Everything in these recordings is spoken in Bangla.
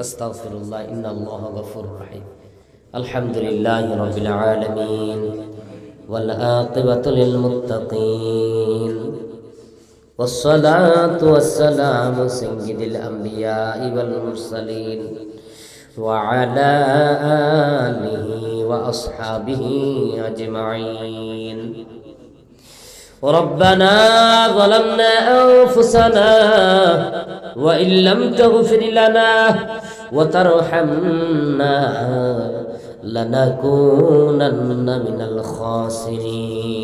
أستغفر الله إن الله غفور رحيم. الحمد لله رب العالمين والعاقبة للمتقين والصلاة والسلام سيد الأنبياء والمرسلين وعلى آله وأصحابه أجمعين. ربنا ظلمنا أنفسنا وإن لم تغفر لنا وترحمنا لنكونن من الخاسرين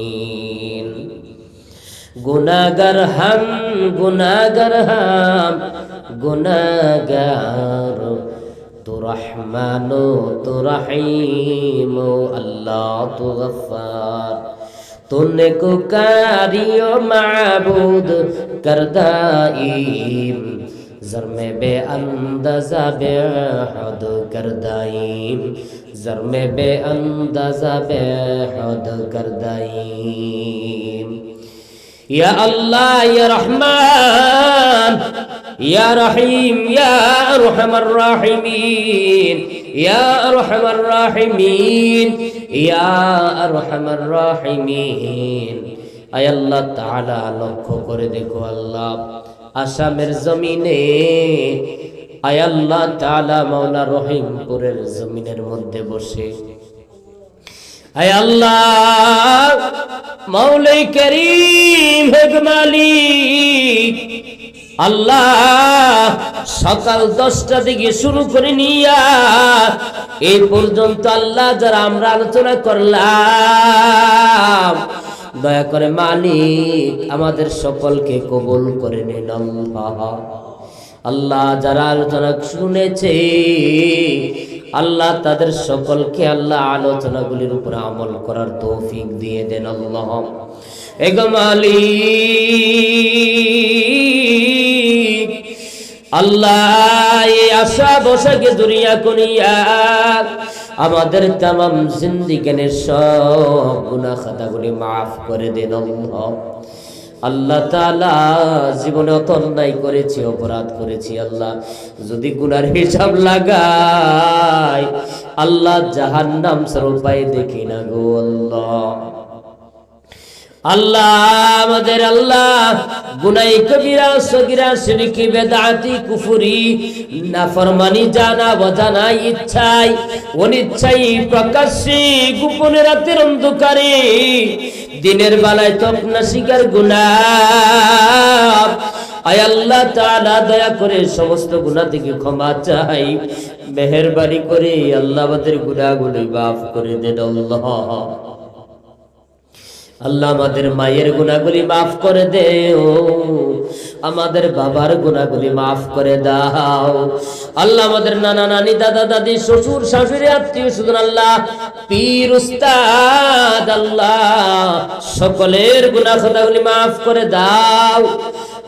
গুনাগার হাম গুনাগার হাম গুনাগার তো রহমান তো রহিম আল্লাহ তো গফার तूने को कारियो माबूद कर दाईम जर्म बे अंदाजा बे हद कर दाईम जर्म बे अंदाजा बे हद कर दाईम या अल्लाह या रहमान या रहीम या अरहमर राहिमीन या अरहमर राहिमीन ইয়া আল্লাহ লক্ষ্য করে দেখো আল্লাহ। আসামের জমিনে, আয় আল্লাহ তাআলা মাওলা রহিমপুরের জমিনের মধ্যে বসে। আয় আল্লাহ মাওলাই করিম আল্লাহ, সকাল দশটা থেকে শুরু করে নিয়া এই পর্যন্ত আল্লাহ যারা আমরা আলোচনা করলাম, দয়া করে মালিক আমাদের সকলকে কবুল করে নিন আল্লাহ। যারা আলোচনা শুনেছে, আল্লাহ তাদের সকলকে আল্লাহ আলোচনাগুলির উপর আমল করার তৌফিক দিয়ে দেন আল্লাহ। এগমালি আল্লাহ আশা দুনিয়া করিয়া আমাদের তাম জিন্দিগানের সব গুনা খাতাগুলি মাফ করে দেন আল্লাহ। তালা জীবনে অত অন্যায় করেছি, অপরাধ করেছি আল্লাহ। যদি গুনার হিসাব লাগাই আল্লাহ জাহান নাম উপায় দেখি না গো আল্লাহ। আল্লাহ, আমাদের আল্লাহ। গুনাই সগিরা কুফুরি জানা ইচ্ছাই, অনিচ্ছাই অন্ধকারে। দিনের বেলায় তপনা শিকার গুনা আয় আল্লাহ দয়া করে সমস্ত গুনাহ থেকে ক্ষমা চাই। মেহেরবানি করে আল্লাহ আমাদের গুনাহগুলো মাফ করে দেন আল্লাহ। আল্লাহ আমাদের মায়ের গুণাগুলি মাফ করে দেও। আমাদের বাবার গুণাগুলি মাফ করে দাও। আল্লাহ আমাদের নানা নানি, দাদা দাদি, শ্বশুর, শাশুড়ি, আত্মীয় সুদন আল্লাহ, পীর, উস্তাদ, আল্লাহ, সকলের গুণা খোদাগুলি মাফ করে দাও।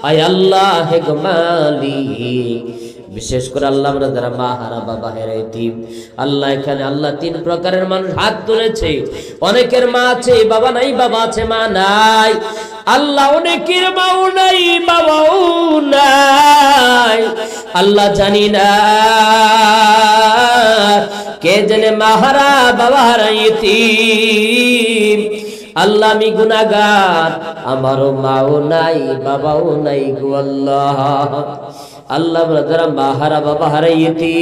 আয় আল্লাহ হে মালিক বিশেষ করে আল্লাহ আমরা যারা মা, হারা, বাবা হেরাইতিম আল্লাহ এখানে আল্লাহ তিন প্রকারের মানুষ হাত তুলেছে। অনেকের মা আছে, বাবা নাই, বাবা আছে, মা নাই। আল্লাহ অনেকের মাও নাই, বাবাও নাই। আল্লাহ জানি না কে জেনে মাহারা বাবা হারাইতিম আল্লাহ আমি গুনাগার আমারও মাও নাই, বাবাও নাই গো আল্লাহ। আল্লাহ যারা মা হারা, বাবা হারাইয়েছি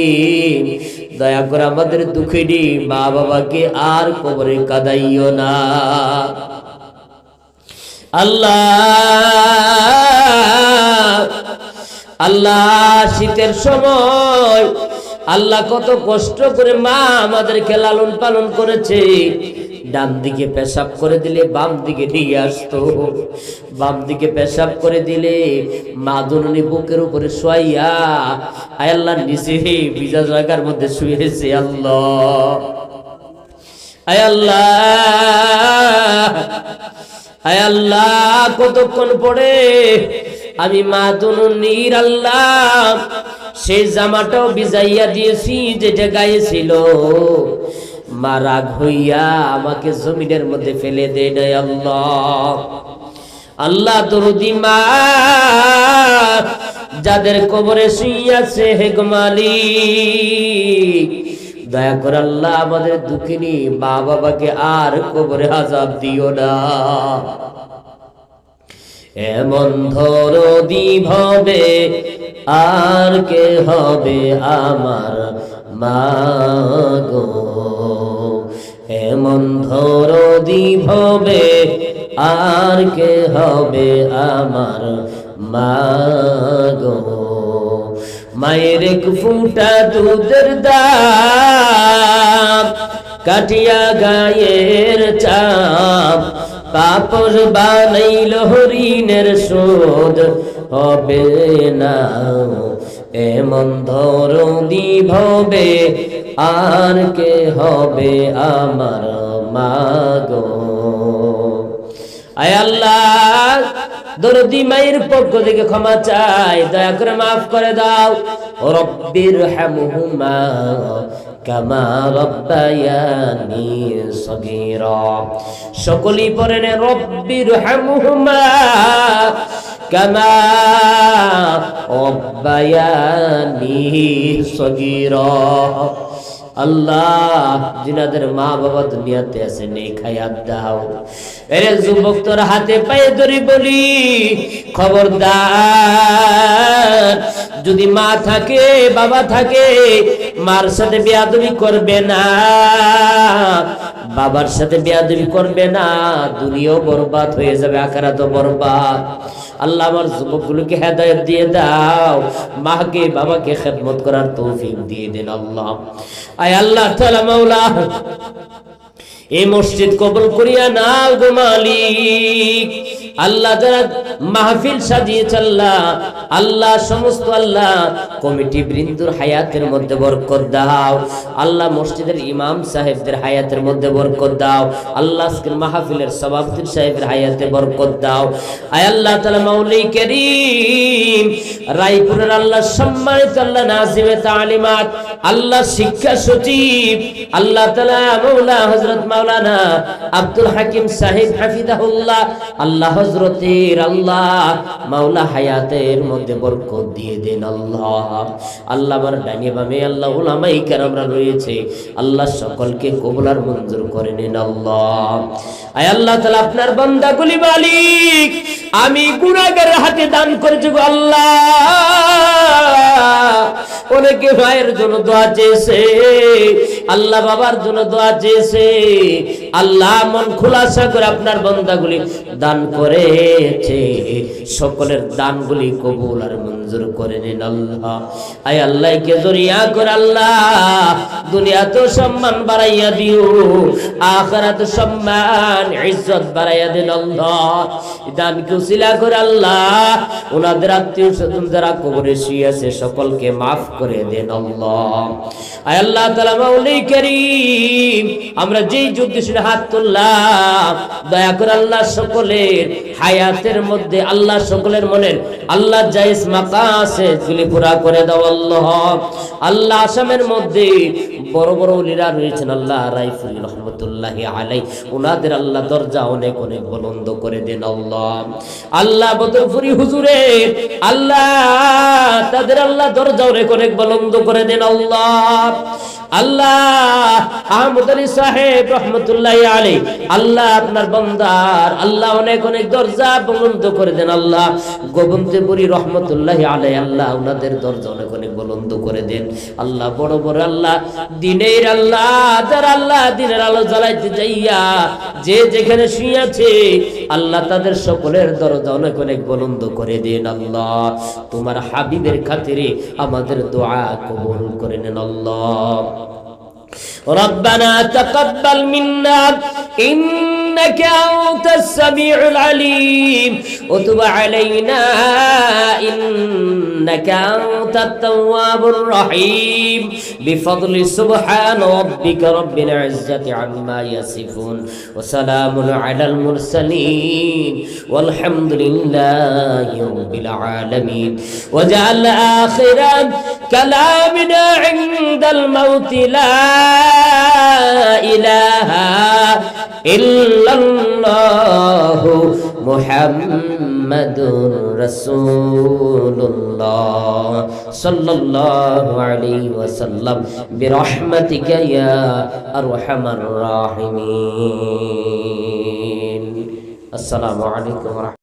দয়া করে আমাদের দুঃখিনী মা বাবাকে আর কবরে কাদাইও না। আল্লাহ আল্লাহ, শীতের সময় আল্লাহ কত কষ্ট করে মা আমাদেরকে লালন পালন করেছে। ডান দিকে পেশাব করে দিলে বাম দিকে নিয়ে আসতো। বাম দিকে পেশাব করে দিলে মা জননী বুকের উপরে শোয়াইয়া, আয় আল্লাহ, নিচে ভিজা জায়গার মধ্যে শুয়েছে আল্লাহ। আয় আল্লাহ আয় আল্লাহ, কতক্ষণ পরে আমি মা জননীর আল্লাহ। সেই জামাটাও ভিজাইয়া দিয়েছি যেটা গায়ে ছিল মা রাগ হইয়া আমাকে জমিনের মধ্যে ফেলে দেয় নাই আল্লাহ। আল্লাহ দরুদি মা, যাদের কবরে শুইয়াছে হে গো মালিক, দয়া করে আল্লাহ আমাদের দুঃখিনী মা বাবাকে আর কবরে আজাব দিও না। এমন ধরদি ভবে, আর কে হবে আমার মাগো? এমন ধরদি ভবে, আর কে হবে আমার মাগো? মায়ের এক ফুটা দুধের দাম, কাটিয়া গায়ের চাপ কাপড় বানাইল হরিণের শোধ হবে না এমন ধরদি ভবে, আর কে হবে আমার মাগো? আয় পক্ষ ক্ষমা চাই, দয়া করে মাফ করে দাও। রব্বির হামহুমা কামা রব্বায়ানি সগীরা। সকলেই পড়েন রব্বির হামহুমা কামা রব্বায়ানি সগীরা। আল্লাহ জিনাদের মা বাবা দুনিয়াতে আছে নেই খায়াত দাও। এরে যুবক, তোর হাতে পায়ে ধরি বলি, খবরদার। যদি মা থাকে, বাবা থাকে, মার সাথে বেয়াদবি করবে না। বাবার সাথে বেয়াদবি করবে না, দুনিয়াও বরবাদ হয়ে যাবে আকারা তো বরবাদ। আল্লাহ আমার যুবকগুলোকে হেদায়ত দিয়ে দাও। মাকে, বাবাকে খেদমত করার তৌফিক দিয়ে দেন আল্লাহ। আয় আল্লাহ তাআলা মাওলা, এই মসজিদ কবল করিয়া নাও গো মালিক। আল্লাহ যারা মাহফিল সাজিয়েছে আল্লাহ আল্লাহ সমস্ত আল্লাহ, কমিটি বৃন্দুর হায়াতের মধ্যে বরকত দাও। আল্লাহ মসজিদের ইমাম সাহেবদের হায়াতের মধ্যে বরকত দাও। আল্লাহ আজকের মাহফিলের সভাপতি সাহেবের হায়াতে বরকত দাও। আয় আল্লাহ তাআলা মাওলাই করিম, রায়পুরের আল্লাহ সম্মানিত আল্লাহ নাজিমে তালিমাত, আল্লাহ শিক্ষা সচিব, আল্লাহ তাআলা মাওলা হযরত মাওলানা আব্দুল হাকিম সাহেব হাফিজাহুল্লাহ, আল্লাহ হযরতের আল্লাহ মাওলা হায়াতের মধ্যে বরকত দিয়ে দেন আল্লাহ। আল্লাহ আমার ডানে বামে, আল্লাহ উলামাই কেরামরা রয়েছে। আল্লাহ সকলকে কবুলার মঞ্জুর করে নিন আল্লাহ। আয় আল্লাহ তাআলা, আপনার বান্দাগুলি মালিক, আমি গুনাহগারের হাতে দান করেছি গো আল্লাহ। অনেকে ভাইয়ের জন্য দোয়া চেয়েছে, আল্লাহ বাবার জন্য দোয়া চেয়েছে আল্লাহ মন খোলাসা করে আপনার বন্দাগুলি দান করেছে। সকলের দানগুলি কবুল আর মঞ্জুর করে নিন আল্লাহ। আয় আল্লাহকে জরিয়া করে আল্লাহ। দুনিয়া তো সম্মান বাড়াইয়া দিও। আখরাত সম্মান, ইজ্জত বাড়াইয়া দিন আল্লাহ। দানকে উসিলা করে আল্লাহ। ওনাদের আত্মীয় স্বজন যারা কবরে শুয়েছে সকলকে মাফ করে দেন আল্লাহ। আয় আল্লাহ তাআলা মাওলাই করিম, আমরা যেই যুদ্ধে দয়া করে আল্লাহ সকলের হায়াতের মধ্যে, আল্লাহ সকলের মনের, আল্লাহ জায়েজ মাকাসে গুলি পুরা করে দাও আল্লাহ। আল্লাহ আসামের মধ্যে বড় বড় উলিরা রয়েছেন আল্লাহ রাইফুল রহমতুল্লাহি আলাই ওনাদের আল্লাহ দরজা অনেক অনেক বুলন্দ করে দেন আল্লাহ। আল্লাহ বদরপুরি হুজুরে, আল্লাহ তাদের আল্লাহ দরজা অনেক অনেক বুলন্দ করে দেন আল্লাহ। আল্লাহ, আহমদ সাহেব রহমতুল্লাহ আলী আল্লাহ আপনার বন্দার, আল্লাহ অনেক অনেক দরজা বন্ধ করে দেন আল্লাহ। গোবিন্দপুরি রহমতুল্লাহ আলাই আল্লাহ ওনাদের দরজা অনেক অনেক বুলন্দ করে দেন আল্লাহ বড় বড় আল্লাহ দিনের আল্লাহ যারা আল্লাহ দিনের আলো জ্বালাইতে যাইয়া যে যেখানে শুয়েছে আল্লাহ তাদের সকলের দরজা অনেক অনেক বুলন্দ করে দেন আল্লাহ তোমার হাবিবের খাতিরে আমাদের দোয়া কবুল করে নেন আল্লাহ ربنا تقبل منا إنك أنت السميع العليم. وتب علينا إنك أنت التواب الرحيم. بفضل سبحان ربك رب العزة عما يصفون. وسلام على المرسلين. والحمد لله رب العالمين. وجعل آخر كلامنا عند الموت لا إله إلا ইল্লাল্লাহু মুহাম্মাদুর রাসূলুল্লাহ সাল্লাল্লাহু আলাইহি ওয়াসাল্লাম বিরহমাতিকা ইয়া আরহামার রাহিমিন আসসালামু আলাইকুম ওয়া রাহমাতুল্লাহ